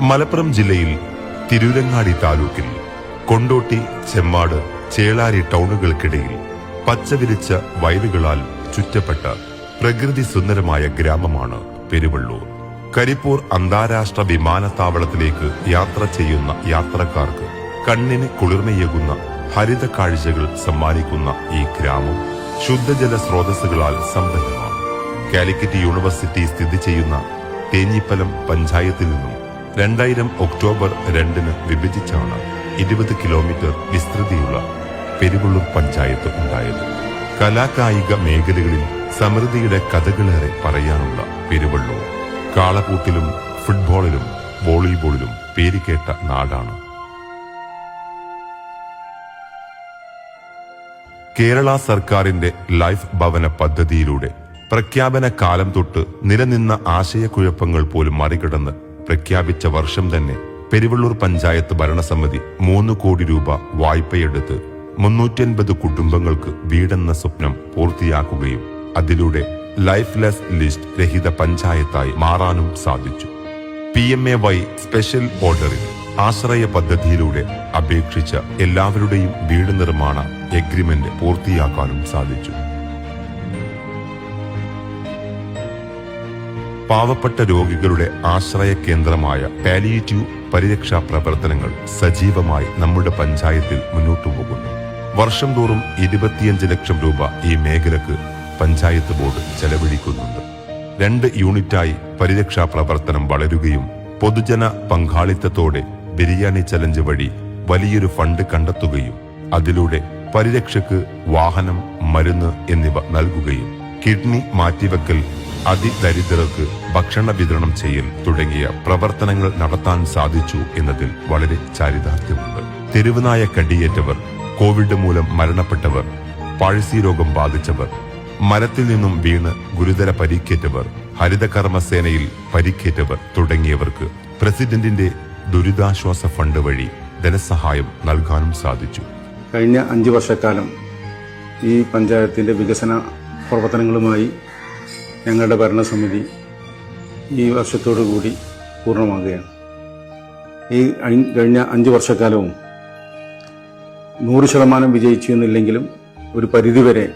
മലപ്പുറം ജില്ലയിൽ തിരൂരങ്ങാടി താലൂക്കിൽ കൊണ്ടോട്ടി ചെമ്മാട് ചേളാരി ടൗണുകൾക്കിടയിൽ പച്ചവിരിച്ച വയലുകളാൽ ചുറ്റപ്പെട്ട പ്രകൃതി സുന്ദരമായ ഗ്രാമമാണ് പെരുവള്ളൂർ. കരിപ്പൂർ അന്താരാഷ്ട്ര വിമാനത്താവളത്തിലേക്ക് യാത്ര ചെയ്യുന്ന യാത്രക്കാർക്ക് കണ്ണിന് കുളിർമയേകുന്ന ഹരിത കാഴ്ചകൾ സമ്മാനിക്കുന്ന ഈ ഗ്രാമം ശുദ്ധജല സ്രോതസ്സുകളാൽ സമ്പന്നമാണ് കാലിക്കറ്റ് യൂണിവേഴ്സിറ്റി സ്ഥിതി ചെയ്യുന്ന തേഞ്ഞിപ്പലം പഞ്ചായത്തിൽ നിന്നും രണ്ടായിരം ഒക്ടോബർ രണ്ടിന് വിഭജിച്ചാണ് ഇരുപത് കിലോമീറ്റർ വിസ്തൃതിയുള്ള പെരുവള്ളൂർ പഞ്ചായത്ത് ഉണ്ടായത്. കലാകായിക മേഖലകളിൽ സമൃദ്ധിയുടെ കഥകളേറെ പറയാനുള്ള പെരുവള്ളൂർ. കാളപൂട്ടിലും ഫുട്ബോളിലും വോളിബോളിലും പേരുകേട്ട നാടാണ്. കേരള സർക്കാരിന്റെ ലൈഫ് ഭവന പദ്ധതിയിലൂടെ പ്രഖ്യാപന കാലം തൊട്ട് നിലനിന്ന ആശയക്കുഴപ്പങ്ങൾ പോലും മറികടന്ന് പ്രഖ്യാപിച്ച വർഷം തന്നെ പെരുവള്ളൂർ പഞ്ചായത്ത് ഭരണസമിതി മൂന്ന് കോടി രൂപ വായ്പയെടുത്ത് മുന്നൂറ്റൻപത് കുടുംബങ്ങൾക്ക് വീടെന്ന സ്വപ്നം പൂർത്തിയാക്കുകയും അതിലൂടെ ലൈഫ്ലെസ് ലിസ്റ്റ് രഹിത പഞ്ചായത്തായി മാറാനും സാധിച്ചു. P M A Y special ഓർഡറിൽ ആശ്രയ പദ്ധതിയിലൂടെ അപേക്ഷിച്ച എല്ലാവരുടെയും വീട് നിർമ്മാണ എഗ്രിമെന്റ് പൂർത്തിയാക്കാനും സാധിച്ചു. പാവപ്പെട്ട രോഗികളുടെ ആശ്രയ കേന്ദ്രമായ പാലിയേറ്റീവ് പരിരക്ഷാ പ്രവർത്തനങ്ങൾ സജീവമായി നമ്മുടെ പഞ്ചായത്തിൽ മുന്നോട്ടു പോകുന്നു. വർഷം തോറും ഇരുപത്തിയഞ്ച് ലക്ഷം രൂപ ഈ മേഖലക്ക് പഞ്ചായത്ത് ബോർഡ് ചെലവഴിക്കുന്നുണ്ട്. രണ്ട് യൂണിറ്റായി പരിരക്ഷാ പ്രവർത്തനം വളരുകയും പൊതുജന പങ്കാളിത്തത്തോടെ ബിരിയാണി ചലഞ്ച് വഴി വലിയൊരു ഫണ്ട് കണ്ടെത്തുകയും അതിലൂടെ പരിരക്ഷയ്ക്ക് വാഹനം മരുന്ന് എന്നിവ നൽകുകയും കിഡ്നി മാറ്റിവെക്കൽ അതിദരിദ്രർക്ക് ഭക്ഷണ വിതരണം ചെയ്യൽ തുടങ്ങിയ പ്രവർത്തനങ്ങൾ നടത്താൻ സാധിച്ചു എന്നതിൽ വളരെ ചാരിതാർത്ഥ്യമുണ്ട്. തെരുവുനായ കടിയേറ്റവർ കോവിഡ് മൂലം മരണപ്പെട്ടവർ പാഴ്സി രോഗം ബാധിച്ചവർ മരത്തിൽ നിന്നും വീണ് ഗുരുതര പരിക്കേറ്റവർ ഹരിതകർമ്മസേനയിൽ പരിക്കേറ്റവർ തുടങ്ങിയവർക്ക് പ്രസിഡന്റിന്റെ ദുരിതാശ്വാസ ഫണ്ട് വഴി ധനസഹായം നൽകാനും സാധിച്ചു. കഴിഞ്ഞ അഞ്ച് വർഷക്കാലം ഈ പഞ്ചായത്തിന്റെ വികസന പ്രവർത്തനങ്ങളുമായി ഞങ്ങളുടെ ഭരണസമിതി ഈ വർഷത്തോടു കൂടി പൂർണമാകുകയാണ് ഈ കഴിഞ്ഞ അഞ്ച് വർഷക്കാലവും നൂറ് ശതമാനം വിജയിച്ചു എന്നില്ലെങ്കിലും ഒരു പരിധിവരെ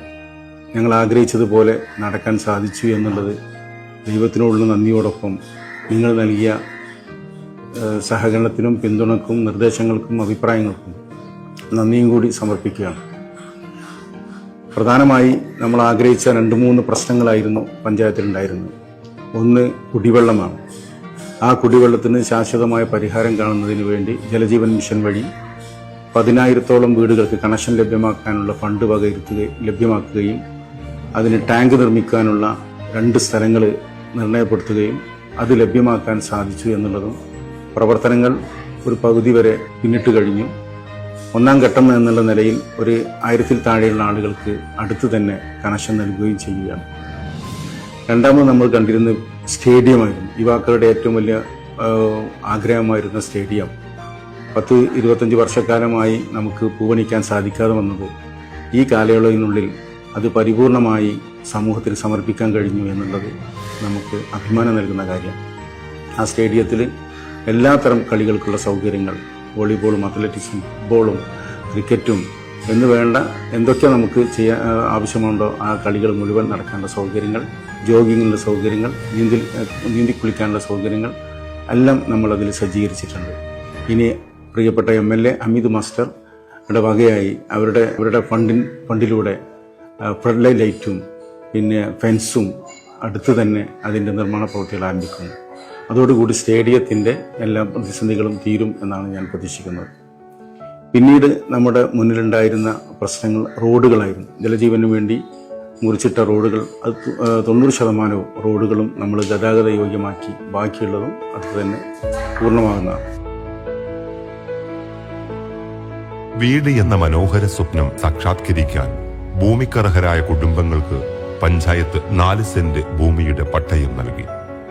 ഞങ്ങൾ ആഗ്രഹിച്ചതുപോലെ നടക്കാൻ സാധിച്ചു എന്നുള്ളത് ദൈവത്തിനോടുള്ള നന്ദിയോടൊപ്പം നിങ്ങൾ നൽകിയ സഹകരണത്തിനും പിന്തുണക്കും നിർദ്ദേശങ്ങൾക്കും അഭിപ്രായങ്ങൾക്കും നന്ദിയും കൂടി സമർപ്പിക്കുകയാണ്. പ്രധാനമായി നമ്മൾ ആഗ്രഹിച്ച രണ്ട് മൂന്ന് പ്രശ്നങ്ങളായിരുന്നു പഞ്ചായത്തിലുണ്ടായിരുന്നത്. ഒന്ന് കുടിവെള്ളമാണ്. ആ കുടിവെള്ളത്തിന് ശാശ്വതമായ പരിഹാരം കാണുന്നതിന് വേണ്ടി ജലജീവൻ മിഷൻ വഴി പതിനായിരത്തോളം വീടുകൾക്ക് കണക്ഷൻ ലഭ്യമാക്കാനുള്ള ഫണ്ട് വകയിരുത്തുകയും ലഭ്യമാക്കുകയും അതിന് ടാങ്ക് നിർമ്മിക്കാനുള്ള രണ്ട് സ്ഥലങ്ങൾ നിർണയപ്പെടുത്തുകയും അത് ലഭ്യമാക്കാൻ സാധിച്ചു എന്നുള്ളതും പ്രവർത്തനങ്ങൾ ഒരു പകുതി വരെ പിന്നിട്ട് കഴിഞ്ഞു. ഒന്നാം ഘട്ടം എന്നുള്ള നിലയിൽ ഒരു ആയിരത്തിൽ താഴെയുള്ള ആളുകൾക്ക് അടുത്ത് തന്നെ കണക്ഷൻ നൽകുകയും ചെയ്യുകയാണ്. രണ്ടാമത് നമ്മൾ കണ്ടിരുന്ന സ്റ്റേഡിയമായിരുന്നു. യുവാക്കളുടെ ഏറ്റവും വലിയ ആഗ്രഹമായിരുന്ന സ്റ്റേഡിയം. പത്ത് ഇരുപത്തഞ്ച് വർഷക്കാലമായി നമുക്ക് പൂവണിക്കാൻ സാധിക്കാതെ വന്നത് ഈ കാലയളവിനുള്ളിൽ അത് പരിപൂർണമായി സമൂഹത്തിൽ സമർപ്പിക്കാൻ കഴിഞ്ഞു എന്നുള്ളത് നമുക്ക് അഭിമാനം നൽകുന്ന കാര്യം. ആ സ്റ്റേഡിയത്തിൽ എല്ലാത്തരം കളികൾക്കുള്ള സൗകര്യങ്ങൾ വോളിബോളും അത്ലറ്റിക്സും ഫുട്ബോളും ക്രിക്കറ്റും എന്ന് വേണ്ട എന്തൊക്കെ നമുക്ക് ചെയ്യാൻ ആവശ്യമുണ്ടോ ആ കളികൾ മുഴുവൻ നടക്കാനുള്ള സൗകര്യങ്ങൾ ജോഗിങ്ങിനുള്ള സൗകര്യങ്ങൾ നീന്തി നീന്തി കുളിക്കാനുള്ള സൗകര്യങ്ങൾ എല്ലാം നമ്മളതിൽ സജ്ജീകരിച്ചിട്ടുണ്ട്. ഇനി പ്രിയപ്പെട്ട M L A Amit master യുടെ വകയായി അവരുടെ അവരുടെ ഫണ്ടിൻ ഫണ്ടിലൂടെ ഫ്ലഡ് ലൈറ്റും പിന്നെ ഫെൻസും അടുത്ത് തന്നെ അതിന്റെ നിർമ്മാണ പ്രവൃത്തികൾ ആരംഭിക്കുന്നു. അതോടുകൂടി സ്റ്റേഡിയത്തിന്റെ എല്ലാ പ്രതിസന്ധികളും തീരും എന്നാണ് ഞാൻ പ്രതീക്ഷിക്കുന്നത്. പിന്നീട് നമ്മുടെ മുന്നിലുണ്ടായിരുന്ന പ്രശ്നങ്ങൾ റോഡുകളായിരുന്നു. ജലജീവനു വേണ്ടി മുറിച്ചിട്ട റോഡുകൾ അത് തൊണ്ണൂറ് ശതമാനവും റോഡുകളും നമ്മൾ ഗതാഗത യോഗ്യമാക്കി ബാക്കിയുള്ളതും അത് തന്നെ പൂർണമാകുന്നതാണ്. വീട് എന്ന മനോഹര സ്വപ്നം സാക്ഷാത്കരിക്കാൻ ഭൂമിക്കർഹരായ കുടുംബങ്ങൾക്ക് പഞ്ചായത്ത് നാല് സെന്റ് ഭൂമിയുടെ പട്ടയം നൽകി.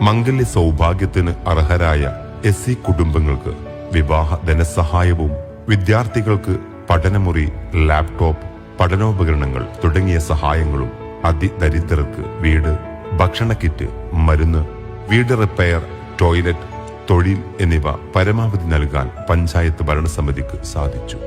മംഗല്യ സൗഭാഗ്യത്തിന് അർഹരായ എസ് സി കുടുംബങ്ങൾക്ക് വിവാഹ ധനസഹായവും വിദ്യാർത്ഥികൾക്ക് പഠനമുറി ലാപ്ടോപ്പ് പഠനോപകരണങ്ങൾ തുടങ്ങിയ സഹായങ്ങളും അതിദരിദ്രർക്ക് വീട് ഭക്ഷണ കിറ്റ് മരുന്ന് വീട് റിപ്പയർ ടോയ്ലറ്റ് തൊഴിൽ എന്നിവ പരമാവധി നൽകാൻ പഞ്ചായത്ത് ഭരണസമിതിക്ക് സാധിച്ചു.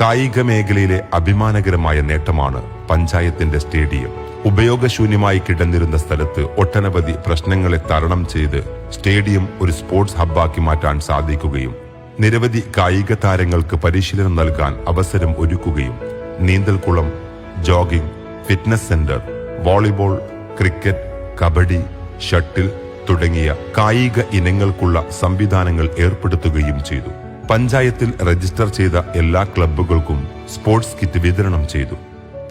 കായിക മേഖലയിലെ അഭിമാനകരമായ നേട്ടമാണ് പഞ്ചായത്തിന്റെ സ്റ്റേഡിയം. ഉപയോഗശൂന്യമായി കിടന്നിരുന്ന സ്ഥലത്ത് ഒട്ടനവധി പ്രശ്നങ്ങളെ തരണം ചെയ്ത് സ്റ്റേഡിയം ഒരു സ്പോർട്സ് ഹബ്ബാക്കി മാറ്റാൻ സാധിക്കുകയും നിരവധി കായിക താരങ്ങൾക്ക് പരിശീലനം നൽകാൻ അവസരം ഒരുക്കുകയും നീന്തൽക്കുളം jogging fitness centre volleyball cricket kabaddi shuttle തുടങ്ങിയ കായിക ഇനങ്ങൾക്കുള്ള സംവിധാനങ്ങൾ ഏർപ്പെടുത്തുകയും ചെയ്തു. പഞ്ചായത്തിൽ രജിസ്റ്റർ ചെയ്ത എല്ലാ ക്ലബ്ബുകൾക്കും സ്പോർട്സ് കിറ്റ് വിതരണം ചെയ്തു.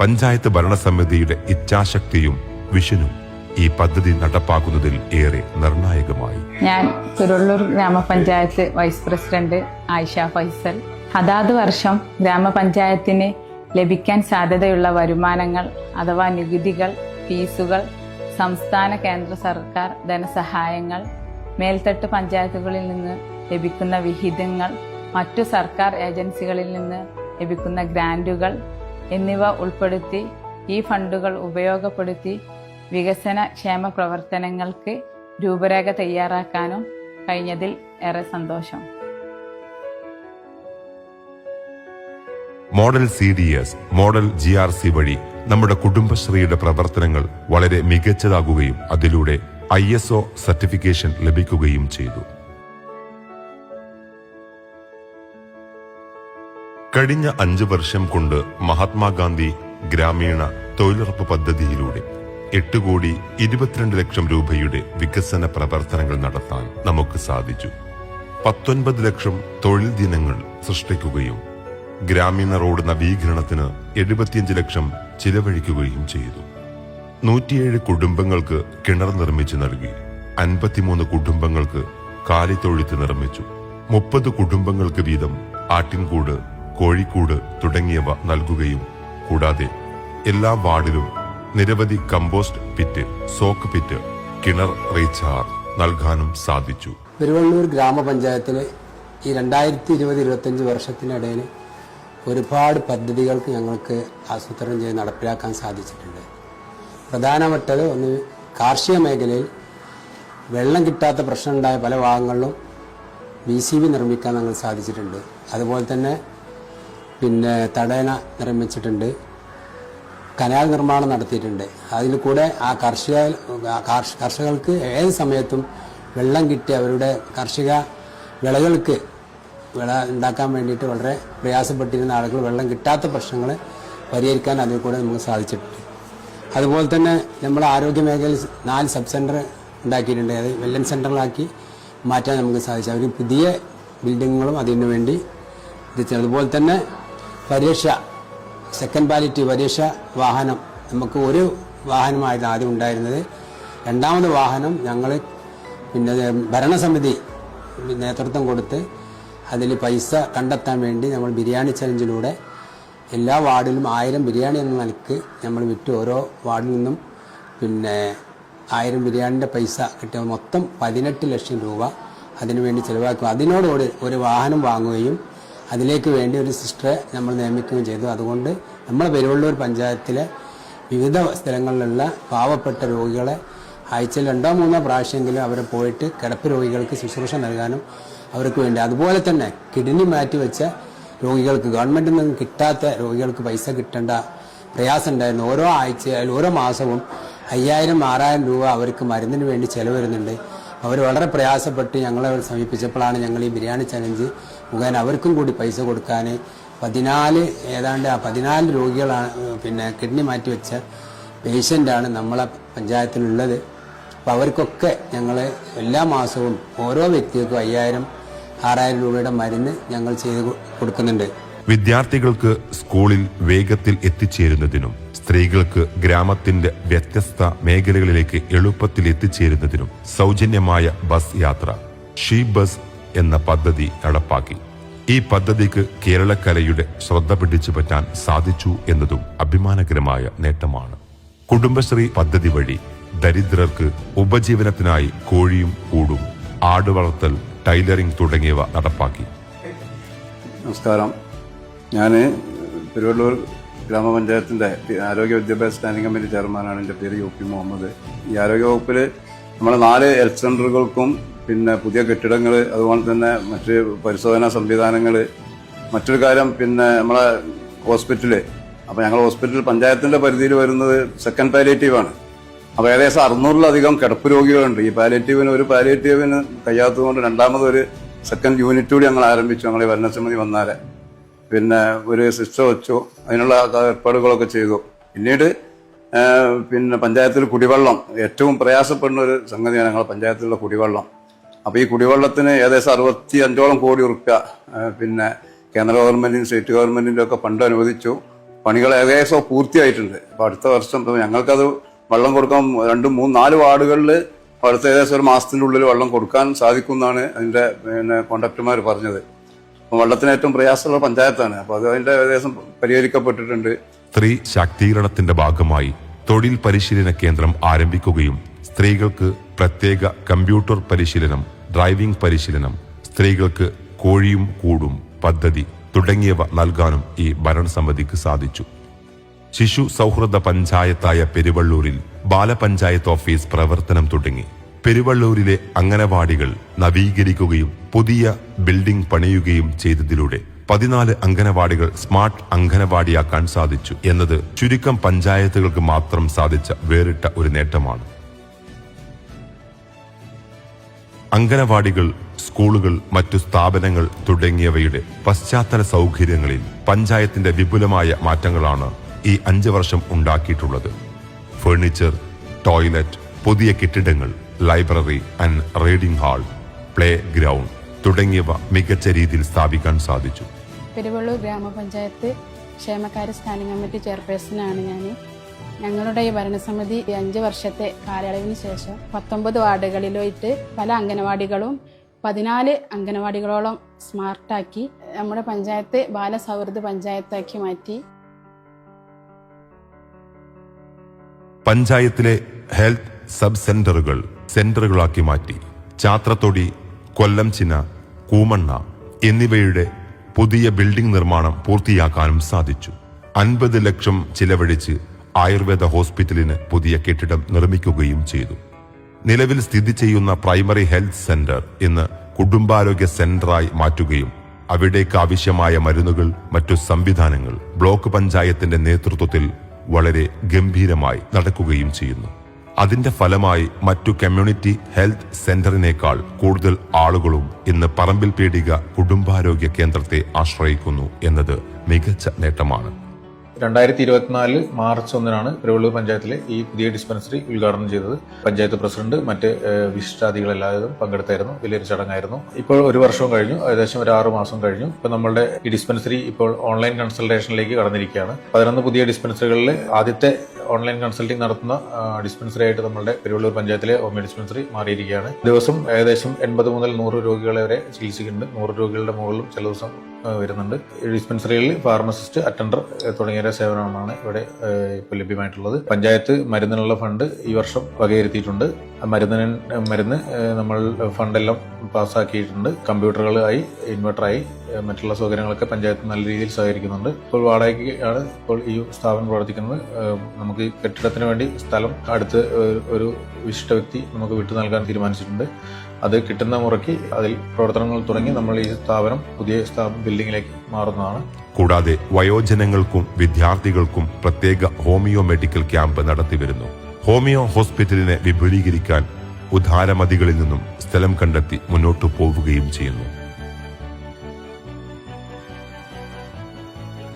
പഞ്ചായത്ത് ഭരണസമിതിയുടെ ഇച്ഛാശക്തിയും വിഷനും ഈ പദ്ധതി നടപ്പാക്കുന്നതിൽ ഏറെ നിർണായകമായി. ഞാൻ തിരുവള്ളൂർ ഗ്രാമപഞ്ചായത്ത് വൈസ് പ്രസിഡന്റ് ആയിഷ ഫൈസൽ. അതാത് വർഷം ഗ്രാമപഞ്ചായത്തിന് ലഭിക്കാൻ സാധ്യതയുള്ള വരുമാനങ്ങൾ അഥവാ നികുതികൾ ഫീസുകൾ സംസ്ഥാന കേന്ദ്ര സർക്കാർ ധനസഹായങ്ങൾ മേൽത്തട്ട് പഞ്ചായത്തുകളിൽ നിന്ന് ലഭിക്കുന്ന വിഹിതങ്ങൾ മറ്റു സർക്കാർ ഏജൻസികളിൽ നിന്ന് ലഭിക്കുന്ന ഗ്രാന്റുകൾ എന്നിവ ഉൾപ്പെടുത്തി ഈ ഫണ്ടുകൾ ഉപയോഗപ്പെടുത്തി വികസന ക്ഷേമ പ്രവർത്തനങ്ങൾക്ക് രൂപരേഖ തയ്യാറാക്കാനും കഴിഞ്ഞതിൽ ഏറെ സന്തോഷം. Model C D S model G R C വഴി നമ്മുടെ കുടുംബശ്രീയുടെ പ്രവർത്തനങ്ങൾ വളരെ മികച്ചതാകുകയും അതിലൂടെ ഐ എസ് ഒ സർട്ടിഫിക്കേഷൻ ലഭിക്കുകയും ചെയ്തു. കഴിഞ്ഞ അഞ്ച് വർഷം കൊണ്ട് മഹാത്മാഗാന്ധി ഗ്രാമീണ തൊഴിലുറപ്പ് പദ്ധതിയിലൂടെ എട്ട് കോടി ഇരുപത്തിരണ്ട് ലക്ഷം രൂപയുടെ വികസന പ്രവർത്തനങ്ങൾ നടത്താൻ നമുക്ക് സാധിച്ചു. പത്തൊൻപത് ലക്ഷം തൊഴിൽ ദിനങ്ങൾ സൃഷ്ടിക്കുകയും ഗ്രാമീണ റോഡ് നവീകരണത്തിന് എഴുപത്തിയഞ്ച് ലക്ഷം ചിലവഴിക്കുകയും ചെയ്തു. നൂറ്റിയേഴ് കുടുംബങ്ങൾക്ക് കിണർ നിർമ്മിച്ചു നൽകി. അൻപത്തിമൂന്ന് കുടുംബങ്ങൾക്ക് കാലിത്തൊഴുത്ത് നിർമ്മിച്ചു. മുപ്പത് കുടുംബങ്ങൾക്ക് വീതം ആട്ടിൻകൂട് കോഴിക്കൂട് തുടങ്ങിയവ നൽകുകയും കൂടാതെ എല്ലാ വാർഡിലും നിരവധി കമ്പോസ്റ്റ് പിറ്റ് സോക്ക് പിറ്റ് കിണർ റീചാർ നൽകാനും സാധിച്ചു. പെരുവള്ളൂർ ഗ്രാമപഞ്ചായത്തിന് ഈ രണ്ടായിരത്തി ഇരുപത് ഇരുപത്തഞ്ച് വർഷത്തിനിടയിൽ ഒരുപാട് പദ്ധതികൾക്ക് ഞങ്ങൾക്ക് ആസൂത്രണം ചെയ്ത് നടപ്പിലാക്കാൻ സാധിച്ചിട്ടുണ്ട്. പ്രധാനപ്പെട്ടത് ഒന്ന് കാർഷിക മേഖലയിൽ വെള്ളം കിട്ടാത്ത പ്രശ്നമുണ്ടായ പല ഭാഗങ്ങളിലും ബി സി ബി നിർമ്മിക്കാൻ ഞങ്ങൾ സാധിച്ചിട്ടുണ്ട്. അതുപോലെ തന്നെ പിന്നെ തടയണ നിർമ്മിച്ചിട്ടുണ്ട്. കനാൽ നിർമ്മാണം നടത്തിയിട്ടുണ്ട്. അതിൽ കൂടെ ആ കർഷക കർഷകർക്ക് ഏത് സമയത്തും വെള്ളം കിട്ടി അവരുടെ കാർഷിക വിളകൾക്ക് വിള ഉണ്ടാക്കാൻ വേണ്ടിയിട്ട് വളരെ പ്രയാസപ്പെട്ടിരുന്ന ആളുകൾ വെള്ളം കിട്ടാത്ത പ്രശ്നങ്ങൾ പരിഹരിക്കാൻ അതിൽ കൂടെ നമുക്ക് സാധിച്ചിട്ടുണ്ട്. അതുപോലെ തന്നെ നമ്മൾ ആരോഗ്യ മേഖലയിൽ നാല് സബ് സെന്റർ ഉണ്ടാക്കിയിട്ടുണ്ട്. അത് വെല്ലൻ സെന്ററിലാക്കി മാറ്റാൻ നമുക്ക് സാധിച്ചു. അവർ പുതിയ ബിൽഡിങ്ങുകളും അതിനു വേണ്ടി അതുപോലെ തന്നെ പരീക്ഷ സെക്കൻഡ് പാലിറ്റി പരീക്ഷ വാഹനം. നമുക്ക് ഒരു വാഹനമായിരുന്നു ആദ്യം ഉണ്ടായിരുന്നത്. രണ്ടാമത് വാഹനം ഞങ്ങൾ പിന്നെ ഭരണസമിതി നേതൃത്വം കൊടുത്ത് അതിൽ പൈസ കണ്ടെത്താൻ വേണ്ടി നമ്മൾ ബിരിയാണി ചലഞ്ചിലൂടെ എല്ലാ വാർഡിലും ആയിരം ബിരിയാണി എന്ന നിലയ്ക്ക് നമ്മൾ വിറ്റ്. ഓരോ വാർഡിൽ നിന്നും പിന്നെ ആയിരം ബിരിയാണിന്റെ പൈസ കിട്ടിയ മൊത്തം പതിനെട്ട് ലക്ഷം രൂപ അതിനുവേണ്ടി ചിലവാക്കും. അതിനോടുകൂടി ഒരു വാഹനം വാങ്ങുകയും അതിലേക്ക് വേണ്ടി ഒരു സിസ്റ്ററെ നമ്മൾ നിയമിക്കുകയും ചെയ്തു. അതുകൊണ്ട് നമ്മൾ പെരുവള്ളൂർ പഞ്ചായത്തിലെ വിവിധ സ്ഥലങ്ങളിലുള്ള പാവപ്പെട്ട രോഗികളെ ആഴ്ചയിൽ രണ്ടോ മൂന്നോ പ്രാവശ്യമെങ്കിലും അവരെ പോയിട്ട് കിടപ്പ് രോഗികൾക്ക് ശുശ്രൂഷ നൽകാനും അവർക്ക് വേണ്ടി. അതുപോലെ തന്നെ കിഡ്നി മാറ്റിവെച്ച രോഗികൾക്ക് ഗവൺമെന്റിൽ നിന്നും കിട്ടാത്ത രോഗികൾക്ക് പൈസ കിട്ടേണ്ട പ്രയാസം ഉണ്ടായിരുന്നു. ഓരോ ആഴ്ച ഓരോ മാസവും അയ്യായിരം ആറായിരം രൂപ അവർക്ക് മരുന്നിന് വേണ്ടി ചെലവ് വരുന്നുണ്ട്. അവർ വളരെ പ്രയാസപ്പെട്ട് ഞങ്ങളെ സമീപിച്ചപ്പോഴാണ് ഞങ്ങൾ ഈ ബിരിയാണി ചലഞ്ച് മുഖേന അവർക്കും കൂടി പൈസ കൊടുക്കാൻ പതിനാല് ഏതാണ്ട് ആ പതിനാല് രോഗികളാണ് പിന്നെ കിഡ്നി മാറ്റി മാറ്റിവെച്ച പേഷ്യന്റാണ് നമ്മളെ പഞ്ചായത്തിലുള്ളത്. അപ്പോൾ അവർക്കൊക്കെ ഞങ്ങൾ എല്ലാ മാസവും ഓരോ വ്യക്തികൾക്കും അയ്യായിരം ആറായിരം രൂപയുടെ മരുന്ന് ഞങ്ങൾ ചെയ്ത് കൊടുക്കുന്നുണ്ട്. വിദ്യാർത്ഥികൾക്ക് സ്കൂളിൽ വേഗത്തിൽ എത്തിച്ചേരുന്നതിനും സ്ത്രീകൾക്ക് ഗ്രാമത്തിന്റെ വ്യത്യസ്ത മേഖലകളിലേക്ക് എളുപ്പത്തിൽ എത്തിച്ചേരുന്നതിനും സൗജന്യമായ ബസ് യാത്ര. ഷീ ബസ് എന്ന പദ്ധതി നടപ്പാക്കി. ഈ പദ്ധതിക്ക് കേരളക്കരയുടെ ശ്രദ്ധ പിടിച്ചു പറ്റാൻ സാധിച്ചു എന്നതും അഭിമാനകരമായ നേട്ടമാണ്. കുടുംബശ്രീ പദ്ധതി വഴി ദരിദ്രർക്ക് ഉപജീവനത്തിനായി കോഴിയും കൂടും ആടുവളർത്തൽ ടൈലറിംഗ് തുടങ്ങിയവ നടപ്പാക്കി. നമസ്കാരം. ഞാൻ തിരുവള്ളൂർ ഗ്രാമപഞ്ചായത്തിന്റെ ആരോഗ്യ വിദ്യാഭ്യാസ സ്റ്റാൻഡിംഗ് കമ്മിറ്റി ചെയർമാനാണ്. എന്റെ പേര് യു പി മുഹമ്മദ്. ഈ ആരോഗ്യ വകുപ്പിൽ നാല് ഹെൽത്ത് സെന്ററുകൾക്കും പിന്നെ പുതിയ കെട്ടിടങ്ങൾ അതുപോലെ തന്നെ മറ്റ് പരിശോധനാ സംവിധാനങ്ങൾ മറ്റൊരു കാര്യം പിന്നെ നമ്മളെ ഹോസ്പിറ്റൽ. അപ്പോൾ ഞങ്ങൾ ഹോസ്പിറ്റൽ പഞ്ചായത്തിന്റെ പരിധിയിൽ വരുന്നത് സെക്കൻഡ് പാലേറ്റീവ് ആണ്. അപ്പോൾ ഏകദേശം അറുന്നൂറിലധികം കിടപ്പ് രോഗികളുണ്ട്. ഈ പാലേറ്റീവിന് ഒരു പാലേറ്റീവിന് കഴിയാത്തതുകൊണ്ട് രണ്ടാമത് ഒരു സെക്കൻഡ് യൂണിറ്റ് കൂടി ഞങ്ങൾ ആരംഭിച്ചു. ഞങ്ങൾ ഈ ഭരണസമിതി വന്നാലെ. പിന്നെ ഒരു സിസ്റ്റം വെച്ചു. അതിനുള്ള ഏർപ്പാടുകളൊക്കെ ചെയ്തു. പിന്നീട് പിന്നെ പഞ്ചായത്തിൽ കുടിവെള്ളം. ഏറ്റവും പ്രയാസപ്പെടുന്ന ഒരു സംഗതിയാണ് ഞങ്ങളുടെ പഞ്ചായത്തിലുള്ള കുടിവെള്ളം. അപ്പോൾ ഈ കുടിവെള്ളത്തിന് ഏകദേശം അറുപത്തി അഞ്ചോളം കോടി ഉറുപ്പ്യ പിന്നെ കേന്ദ്ര ഗവൺമെന്റിന്റെ സ്റ്റേറ്റ് ഗവൺമെന്റിന്റെ ഒക്കെ ഫണ്ട് അനുവദിച്ചു. പണികൾ ഏകദേശം പൂർത്തിയായിട്ടുണ്ട്. അപ്പോൾ അടുത്ത വർഷം ഞങ്ങൾക്കത് വെള്ളം കൊടുക്കാൻ രണ്ടും മൂന്ന് നാല് വാർഡുകളിൽ അടുത്ത ഏകദേശം ഒരു മാസത്തിന്റെ ഉള്ളിൽ വെള്ളം കൊടുക്കാൻ സാധിക്കും എന്നാണ് അതിന്റെ പിന്നെ കോൺട്രാക്ടർമാർ പറഞ്ഞത്. അപ്പൊ വെള്ളത്തിന് ഏറ്റവും പ്രയാസമുള്ള പഞ്ചായത്താണ്. അപ്പോൾ അത് അതിന്റെ ഏകദേശം പരിഹരിക്കപ്പെട്ടിട്ടുണ്ട്. സ്ത്രീ ശാക്തീകരണത്തിന്റെ ഭാഗമായി തൊഴിൽ പരിശീലന കേന്ദ്രം ആരംഭിക്കുകയും സ്ത്രീകൾക്ക് പ്രത്യേക കമ്പ്യൂട്ടർ പരിശീലനം ഡ്രൈവിംഗ് പരിശീലനം സ്ത്രീകൾക്ക് കോഴിയും കൂടും പദ്ധതി തുടങ്ങിയവ നൽകാനും ഈ ഭരണസമിതിക്ക് സാധിച്ചു. ശിശു സൗഹൃദ പഞ്ചായത്തായ പെരുവള്ളൂരിൽ ബാലപഞ്ചായത്ത് ഓഫീസ് പ്രവർത്തനം തുടങ്ങി. പെരുവള്ളൂരിലെ അംഗനവാടികൾ നവീകരിക്കുകയും പുതിയ ബിൽഡിംഗ് പണിയുകയും ചെയ്തതിലൂടെ പതിനാല് അംഗനവാടികൾ സ്മാർട്ട് അംഗനവാടിയാക്കാൻ സാധിച്ചു എന്നത് ചുരുക്കം പഞ്ചായത്തുകൾക്ക് മാത്രം സാധിച്ച വേറിട്ട ഒരു നേട്ടമാണ്. അംഗനവാടികൾ സ്കൂളുകൾ മറ്റു സ്ഥാപനങ്ങൾ തുടങ്ങിയവയുടെ പശ്ചാത്തല സൗകര്യങ്ങളിൽ പഞ്ചായത്തിന്റെ വിപുലമായ മാറ്റങ്ങളാണ് ഈ അഞ്ച് വർഷം ഉണ്ടാക്കിയിട്ടുള്ളത്. ഫേർണിച്ചർ ടോയ്ലറ്റ് പുതിയ കെട്ടിടങ്ങൾ library and reading hall play ground തുടങ്ങിയവ മികച്ച രീതിയിൽ സ്ഥാപിക്കാൻ സാധിച്ചു. പെരുവള്ളൂർ ഗ്രാമപഞ്ചായത്ത് ക്ഷേമകാര്യ സ്റ്റാൻഡിംഗ് കമ്മിറ്റി ചെയർപേഴ്സണാണ് ഞാൻ ഞങ്ങളുടെ ഈ ഭരണസമിതി അഞ്ച് വർഷത്തെ കാലയളവിന് ശേഷം പത്തൊമ്പത് വാർഡുകളിലായിട്ട് പല അംഗനവാടികളും പതിനാല് അംഗനവാടികളോളം സ്മാർട്ടാക്കി നമ്മുടെ പഞ്ചായത്ത് ബാലസൗഹൃദ പഞ്ചായത്താക്കി മാറ്റി. പഞ്ചായത്തിലെ ഹെൽത്ത് സബ് സെന്ററുകൾ സെന്ററുകളാക്കി മാറ്റി. ചാത്രത്തൊടി കൊല്ലം ചിന കൂമണ്ണ എന്നിവയുടെ പുതിയ ബിൽഡിംഗ് നിർമ്മാണം പൂർത്തിയാക്കാനും സാധിച്ചു. അൻപത് ലക്ഷം ചിലവഴിച്ച് ആയുർവേദ ഹോസ്പിറ്റലിന് പുതിയ കെട്ടിടം നിർമ്മിക്കുകയും ചെയ്തു. നിലവിൽ സ്ഥിതി ചെയ്യുന്ന പ്രൈമറി ഹെൽത്ത് സെന്റർ ഇന്ന് കുടുംബാരോഗ്യ സെന്ററായി മാറ്റുകയും അവിടേക്ക് ആവശ്യമായ മരുന്നുകൾ മറ്റു സംവിധാനങ്ങൾ ബ്ലോക്ക് പഞ്ചായത്തിന്റെ നേതൃത്വത്തിൽ വളരെ ഗംഭീരമായി നടക്കുകയും ചെയ്യുന്നു. അതിന്റെ ഫലമായി മറ്റു കമ്മ്യൂണിറ്റി ഹെൽത്ത് സെന്ററിനേക്കാൾ കൂടുതൽ ആളുകളും ഇന്ന് പറമ്പിൽ പീടിക കുടുംബാരോഗ്യ കേന്ദ്രത്തെ ആശ്രയിക്കുന്നു എന്നത് മികച്ച നേട്ടമാണ്. രണ്ടായിരത്തി ഇരുപത്തിനാല് മാർച്ച് ഒന്നിനാണ് പെരുവള്ളൂർ പഞ്ചായത്തിലെ ഈ പുതിയ ഡിസ്പെൻസറി ഉദ്ഘാടനം ചെയ്തത്. പഞ്ചായത്ത് പ്രസിഡന്റ് മറ്റ് വിശിഷ്ടാദികളെല്ലാവരും പങ്കെടുത്തായിരുന്നു. വലിയൊരു ചടങ്ങായിരുന്നു. ഇപ്പോൾ ഒരു വർഷവും കഴിഞ്ഞു. ഏകദേശം ഒരു ആറ് മാസം കഴിഞ്ഞു. ഇപ്പോൾ നമ്മളുടെ ഈ ഡിസ്പെൻസറി ഇപ്പോൾ ഓൺലൈൻ കൺസൾട്ടേഷനിലേക്ക് കടന്നിരിക്കുകയാണ്. പതിനൊന്ന് പുതിയ ഡിസ്പെൻസറികളിൽ ആദ്യത്തെ ഓൺലൈൻ കൺസൾട്ടിംഗ് നടത്തുന്ന ഡിസ്പെൻസറി ആയിട്ട് നമ്മളുടെ പെരുവള്ളൂർ പഞ്ചായത്തിലെ ഹോമിയോ ഡിസ്പെൻസറി മാറിയിരിക്കുകയാണ്. ദിവസം ഏകദേശം എൺപത് മുതൽ നൂറ് രോഗികളെ വരെ ചികിത്സിക്കുന്നുണ്ട്. നൂറ് രോഗികളുടെ മുകളിലും ചില ദിവസം വരുന്നുണ്ട്. ഡിസ്പെൻസറികളിൽ ഫാർമസിസ്റ്റ് അറ്റൻഡർ തുടങ്ങിയ സേവനമാണ് ഇവിടെ ഇപ്പോൾ ലഭ്യമായിട്ടുള്ളത്. പഞ്ചായത്ത് മരുന്നിനുള്ള ഫണ്ട് ഈ വർഷം വകയിരുത്തിയിട്ടുണ്ട്. മരുന്നിന് മരുന്ന് നമ്മൾ ഫണ്ടെല്ലാം പാസ്സാക്കിയിട്ടുണ്ട്. കമ്പ്യൂട്ടറുകളായി ഇൻവെർട്ടറായി മറ്റുള്ള സൗകര്യങ്ങളൊക്കെ പഞ്ചായത്ത് നല്ല രീതിയിൽ സഹകരിക്കുന്നുണ്ട്. ഇപ്പോൾ വാടകയ്ക്ക് ആണ് ഇപ്പോൾ ഈ സ്ഥാപനം പ്രവർത്തിക്കുന്നത്. നമുക്ക് കെട്ടിടത്തിന് വേണ്ടി സ്ഥലം അടുത്ത് ഒരു- വിശിഷ്ട വ്യക്തി നമുക്ക് വിട്ടു നൽകാൻ തീരുമാനിച്ചിട്ടുണ്ട്. അത് കിട്ടുന്ന മുറയ്ക്ക് അതിൽ പ്രവർത്തനങ്ങൾ തുടങ്ങി നമ്മൾ ഈ സ്ഥാപനം പുതിയ ബിൽഡിങ്ങിലേക്ക് മാറുന്നതാണ്. കൂടാതെ വയോജനങ്ങൾക്കും വിദ്യാർത്ഥികൾക്കും പ്രത്യേക ഹോമിയോ മെഡിക്കൽ ക്യാമ്പ് നടത്തിവരുന്നു ഹോമിയോ ഹോസ്പിറ്റലിനെ വിപുലീകരിക്കാൻ ഉദാരമതികളിൽ നിന്നും സ്ഥലം കണ്ടെത്തി മുന്നോട്ടു പോവുകയും ചെയ്യുന്നു.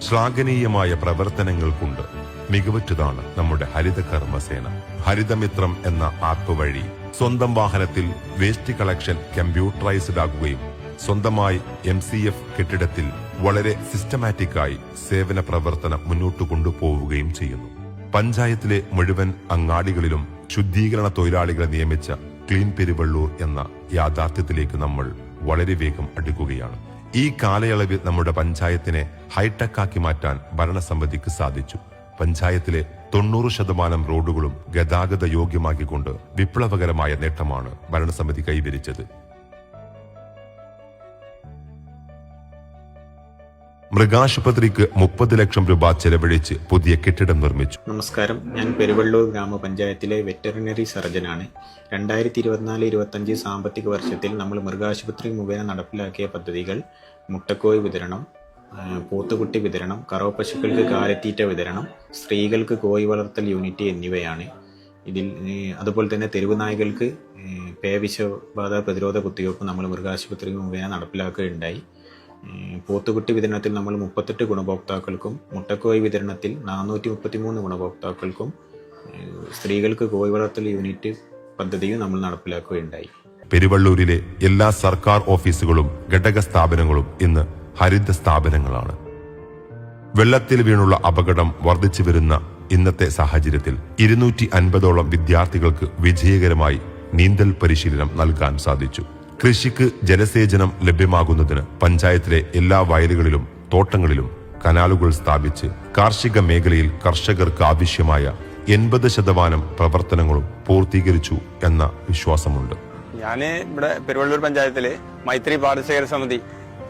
ശ്ലാഘനീയമായ പ്രവർത്തനങ്ങൾ കൊണ്ട് മികവറ്റതാണ് നമ്മുടെ ഹരിത കർമ്മസേന ഹരിതമിത്രം എന്ന ആപ്പ് വഴി സ്വന്തം വാഹനത്തിൽ വേസ്റ്റ് കളക്ഷൻ കമ്പ്യൂട്ടറൈസ്ഡ് ആകുകയും സ്വന്തമായി എം സി എഫ് കെട്ടിടത്തിൽ വളരെ സിസ്റ്റമാറ്റിക്കായി സേവന പ്രവർത്തനം മുന്നോട്ട് കൊണ്ടുപോവുകയും ചെയ്യുന്നു. പഞ്ചായത്തിലെ മുഴുവൻ അങ്ങാടികളിലും ശുദ്ധീകരണ തൊഴിലാളികളെ നിയമിച്ച ക്ലീൻ പെരുവള്ളൂർ എന്ന യാഥാർത്ഥ്യത്തിലേക്ക് നമ്മൾ വളരെ വേഗം അടുക്കുകയാണ്. ഈ കാലയളവിൽ നമ്മുടെ പഞ്ചായത്തിനെ ഹൈടെക് ആക്കി മാറ്റാൻ ഭരണസമിതിക്ക് സാധിച്ചു. പഞ്ചായത്തിലെ തൊണ്ണൂറ് ശതമാനം റോഡുകളും ഗതാഗത യോഗ്യമാക്കിക്കൊണ്ട് വിപ്ലവകരമായ നേട്ടമാണ് ഭരണസമിതി കൈവരിച്ചത്. മൃഗാശുപത്രിക്ക് മുപ്പത് ലക്ഷം രൂപ ചെലവഴിച്ച് പുതിയ കെട്ടിടം നിർമ്മിച്ചു. നമസ്കാരം. ഞാൻ പെരുവള്ളൂർ ഗ്രാമപഞ്ചായത്തിലെ വെറ്ററിനറി സർജനാണ്. രണ്ടായിരത്തി ഇരുപത്തിനാല് ഇരുപത്തഞ്ച് സാമ്പത്തിക വർഷത്തിൽ നമ്മൾ മൃഗാശുപത്രി മുഖേന നടപ്പിലാക്കിയ പദ്ധതികൾ മുട്ടക്കോയ് വിതരണം പൂത്തുകുട്ടി വിതരണം കറവ പശുക്കൾക്ക് കാലത്തീറ്റ വിതരണം സ്ത്രീകൾക്ക് കോഴി വളർത്തൽ യൂണിറ്റ് എന്നിവയാണ്. ഇതിൽ അതുപോലെ തന്നെ തെരുവ് നായ്കൾക്ക് ഏ, പേവിഷബാധ പ്രതിരോധ കുത്തിവയ്പ്പ് നമ്മൾ മൃഗാശുപത്രി മുഖേന നടപ്പിലാക്കുകയുണ്ടായി. പോത്തുകുട്ടി വിതരണത്തിൽ നമ്മൾ മുപ്പത്തെട്ട് ഗുണഭോക്താക്കൾക്കും മുട്ടക്കോയി വിതരണത്തിൽ നാനൂറ്റി മുപ്പത്തിമൂന്ന് ഗുണഭോക്താക്കൾക്കും സ്ത്രീകൾക്ക് കോഴി വളർത്തൽ യൂണിറ്റ് പദ്ധതിയും നമ്മൾ നടപ്പിലാക്കുകയുണ്ടായി. പെരുവള്ളൂരിലെ എല്ലാ സർക്കാർ ഓഫീസുകളും ഘടക സ്ഥാപനങ്ങളും ഇന്ന് ഹരിത സ്ഥാപനങ്ങളാണ്. വെള്ളത്തിൽ വീണുള്ള അപകടം വർദ്ധിച്ചു വരുന്ന ഇന്നത്തെ സാഹചര്യത്തിൽ ഇരുന്നൂറ്റി അൻപതോളം വിദ്യാർത്ഥികൾക്ക് വിജയകരമായി നീന്തൽ പരിശീലനം നൽകാൻ സാധിച്ചു. കൃഷിക്ക് ജലസേചനം ലഭ്യമാകുന്നതിന് പഞ്ചായത്തിലെ എല്ലാ വയലുകളിലും തോട്ടങ്ങളിലും കനാലുകൾ സ്ഥാപിച്ച് കാർഷിക മേഖലയിൽ കർഷകർക്ക് ആവശ്യമായ എൺപത് ശതമാനം പ്രവർത്തനങ്ങളും പൂർത്തീകരിച്ചു എന്ന വിശ്വാസമുണ്ട്. ഞാൻ ഇവിടെ പെരുവള്ളൂർ പഞ്ചായത്തിലെ മൈത്രി പാടശേഖര സമിതി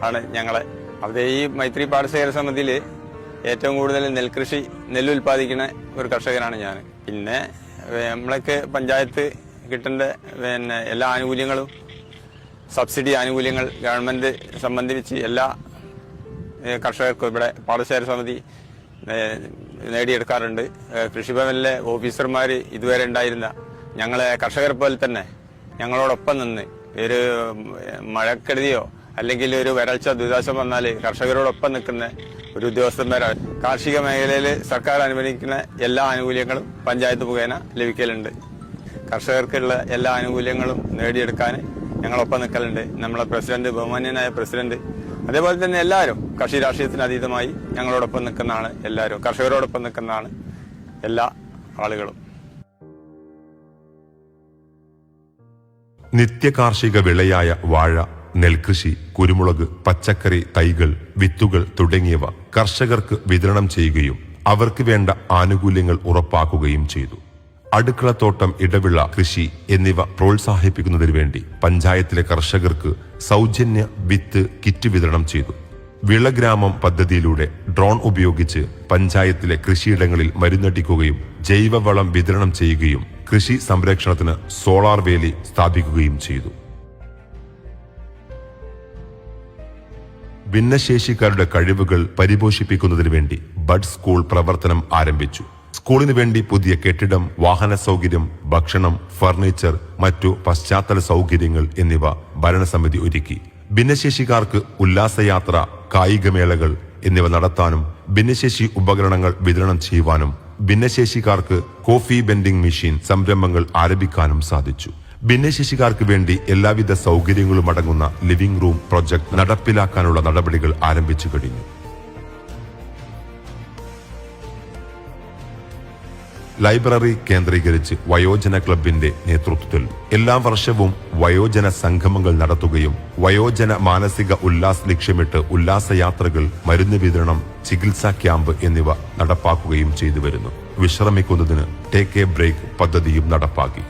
ആണ് ഞങ്ങളെ. അവിടെ ഈ മൈത്രി പാടശേഖര സമിതിയിൽ ഏറ്റവും കൂടുതൽ നെൽകൃഷി നെല്ല് ഉൽപ്പാദിക്കുന്ന ഒരു കർഷകനാണ് ഞാൻ പിന്നെ നമ്മളൊക്കെ പഞ്ചായത്ത് കിട്ടേണ്ട പിന്നെ എല്ലാ ആനുകൂല്യങ്ങളും സബ്സിഡി ആനുകൂല്യങ്ങൾ ഗവൺമെന്റ് സംബന്ധിച്ച് എല്ലാ കർഷകർക്കും ഇവിടെ പാടശേഖര സമിതി നേടിയെടുക്കാറുണ്ട്. കൃഷിഭവനിലെ ഓഫീസർമാർ ഇതുവരെ ഉണ്ടായിരുന്ന ഞങ്ങളെ കർഷകർ പോലെ തന്നെ ഞങ്ങളോടൊപ്പം നിന്ന് ഒരു മഴക്കെടുതിയോ അല്ലെങ്കിൽ ഒരു വരൾച്ച ദുരിതാശ്വാസം വന്നാൽ കർഷകരോടൊപ്പം നിൽക്കുന്ന ഒരു ഉദ്യോഗസ്ഥന്മാരാണ് കാർഷിക മേഖലയിൽ സർക്കാർ അനുവദിക്കുന്ന എല്ലാ ആനുകൂല്യങ്ങളും പഞ്ചായത്ത് മുഖേന ലഭിക്കലുണ്ട്. കർഷകർക്കുള്ള എല്ലാ ആനുകൂല്യങ്ങളും നേടിയെടുക്കാൻ ഞങ്ങളൊപ്പം നിൽക്കലുണ്ട്. നമ്മളെ പ്രസിഡന്റ് ബഹുമാന്യനായ പ്രസിഡന്റ്. അതേപോലെ തന്നെ എല്ലാവരും കക്ഷി രാഷ്ട്രീയത്തിന് അതീതമായി ഞങ്ങളോടൊപ്പം നിൽക്കുന്നതാണ് എല്ലാവരും. കർഷകരോടൊപ്പം നിൽക്കുന്നതാണ് എല്ലാ ആളുകളും. നിത്യകാർഷിക വിളയായ വാഴ നെൽകൃഷി കുരുമുളക് പച്ചക്കറി തൈകൾ വിത്തുകൾ തുടങ്ങിയവ കർഷകർക്ക് വിതരണം ചെയ്യുകയും അവർക്ക് വേണ്ട ആനുകൂല്യങ്ങൾ ഉറപ്പാക്കുകയും ചെയ്തു. അടുക്കളത്തോട്ടം ഇടവിള കൃഷി എന്നിവ പ്രോത്സാഹിപ്പിക്കുന്നതിനു വേണ്ടി പഞ്ചായത്തിലെ കർഷകർക്ക് സൗജന്യ വിത്ത് കിറ്റ് വിതരണം ചെയ്തു. വിളഗ്രാമം പദ്ധതിയിലൂടെ ഡ്രോൺ ഉപയോഗിച്ച് പഞ്ചായത്തിലെ കൃഷിയിടങ്ങളിൽ മരുന്നടിക്കുകയും ജൈവവളം വിതരണം ചെയ്യുകയും കൃഷി സംരക്ഷണത്തിന് സോളാർ വേലി സ്ഥാപിക്കുകയും ചെയ്തു. ഭിന്നശേഷിക്കാരുടെ കഴിവുകൾ പരിപോഷിപ്പിക്കുന്നതിനു വേണ്ടി ബഡ് സ്കൂൾ പ്രവർത്തനം ആരംഭിച്ചു. സ്കൂളിനു വേണ്ടി പുതിയ കെട്ടിടം വാഹന സൗകര്യം ഭക്ഷണം ഫർണിച്ചർ മറ്റു പശ്ചാത്തല സൗകര്യങ്ങൾ എന്നിവ ഭരണസമിതി ഒരുക്കി. ഭിന്നശേഷിക്കാർക്ക് ഉല്ലാസയാത്ര കായികമേളകൾ എന്നിവ നടത്താനും ഭിന്നശേഷി ഉപകരണങ്ങൾ വിതരണം ചെയ്യുവാനും ഭിന്നശേഷിക്കാർക്ക് കോഫി ബെൻഡിംഗ് മെഷീൻ സംരംഭങ്ങൾ ആരംഭിക്കാനും സാധിച്ചു. ഭിന്നശേഷിക്കാർക്ക് വേണ്ടി എല്ലാവിധ സൗകര്യങ്ങളും അടങ്ങുന്ന ലിവിംഗ് റൂം പ്രൊജക്ട് നടപ്പിലാക്കാനുള്ള നടപടികൾ ആരംഭിച്ചു കഴിഞ്ഞു. ലൈബ്രറി കേന്ദ്രീകരിച്ച് വയോജന ക്ലബിന്റെ നേതൃത്വത്തിൽ എല്ലാ വർഷവും വയോജന സംഗമങ്ങൾ നടത്തുകയും വയോജന മാനസിക ഉല്ലാസ് ലക്ഷ്യമിട്ട് ഉല്ലാസയാത്രകൾ മരുന്ന് വിതരണം ചികിത്സാ ക്യാമ്പ് എന്നിവ നടപ്പാക്കുകയും ചെയ്തു വരുന്നു. വിശ്രമിക്കുന്നതിന് ടേക്ക് എ ബ്രേക്ക് പദ്ധതിയും നടപ്പാക്കി.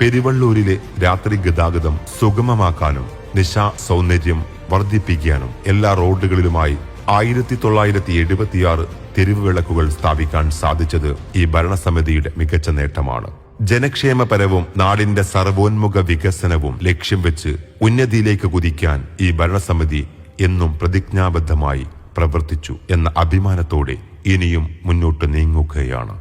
പെരുവള്ളൂരിലെ രാത്രി ഗതാഗതം സുഗമമാക്കാനും നിശാ സൗന്ദര്യം വർദ്ധിപ്പിക്കാനും എല്ലാ റോഡുകളിലുമായി ആയിരത്തി തൊള്ളായിരത്തി എഴുപത്തിയാറ് തെരുവ് വിളക്കുകൾ സ്ഥാപിക്കാൻ സാധിച്ചത് ഈ ഭരണസമിതിയുടെ മികച്ച നേട്ടമാണ്. ജനക്ഷേമപരവും നാടിന്റെ സർവോന്മുഖ വികസനവും ലക്ഷ്യം വെച്ച് ഉന്നതിയിലേക്ക് കുതിക്കാൻ ഈ ഭരണസമിതി എന്നും പ്രതിജ്ഞാബദ്ധമായി പ്രവർത്തിച്ചു എന്ന അഭിമാനത്തോടെ ഇനിയും മുന്നോട്ട് നീങ്ങുകയാണ്.